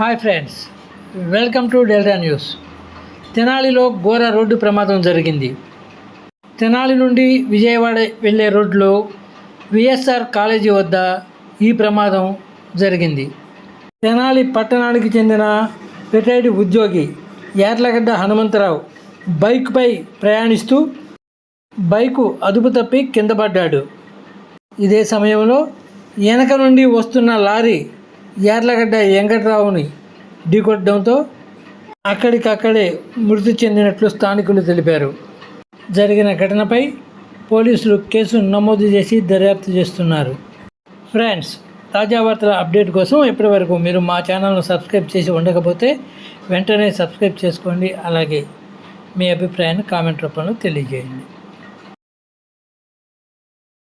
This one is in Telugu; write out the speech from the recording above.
Hi friends welcome to delta news. తెనాలిలో ఘోర రోడ్డు ప్రమాదం జరిగింది. తెనాలి నుండి విజయవాడ వెళ్ళే రోడ్లో విఎస్ఆర్ కాలేజీ వద్ద ఈ ప్రమాదం జరిగింది. తెనాలి పట్టణానికి చెందిన రిటైర్డ్ ఉద్యోగి యార్లగడ్డ హనుమంతరావు బైక్పై ప్రయాణిస్తూ బైకు అదుపు తప్పి కింద పడ్డాడు. ఇదే సమయంలో వెనక నుండి వస్తున్న లారీ యార్లగడ్డ వెంకట్రావుని ఢీకొట్టడంతో అక్కడికక్కడే మృతి చెందినట్లు స్థానికులు తెలిపారు. జరిగిన ఘటనపై పోలీసులు కేసు నమోదు చేసి దర్యాప్తు చేస్తున్నారు. ఫ్రెండ్స్ తాజా వార్తల అప్డేట్ కోసం ఇప్పటివరకు మీరు మా ఛానల్ను సబ్స్క్రైబ్ చేసి ఉండకపోతే వెంటనే సబ్స్క్రైబ్ చేసుకోండి. అలాగే మీ అభిప్రాయాన్ని కామెంట్ రూపంలో తెలియజేయండి.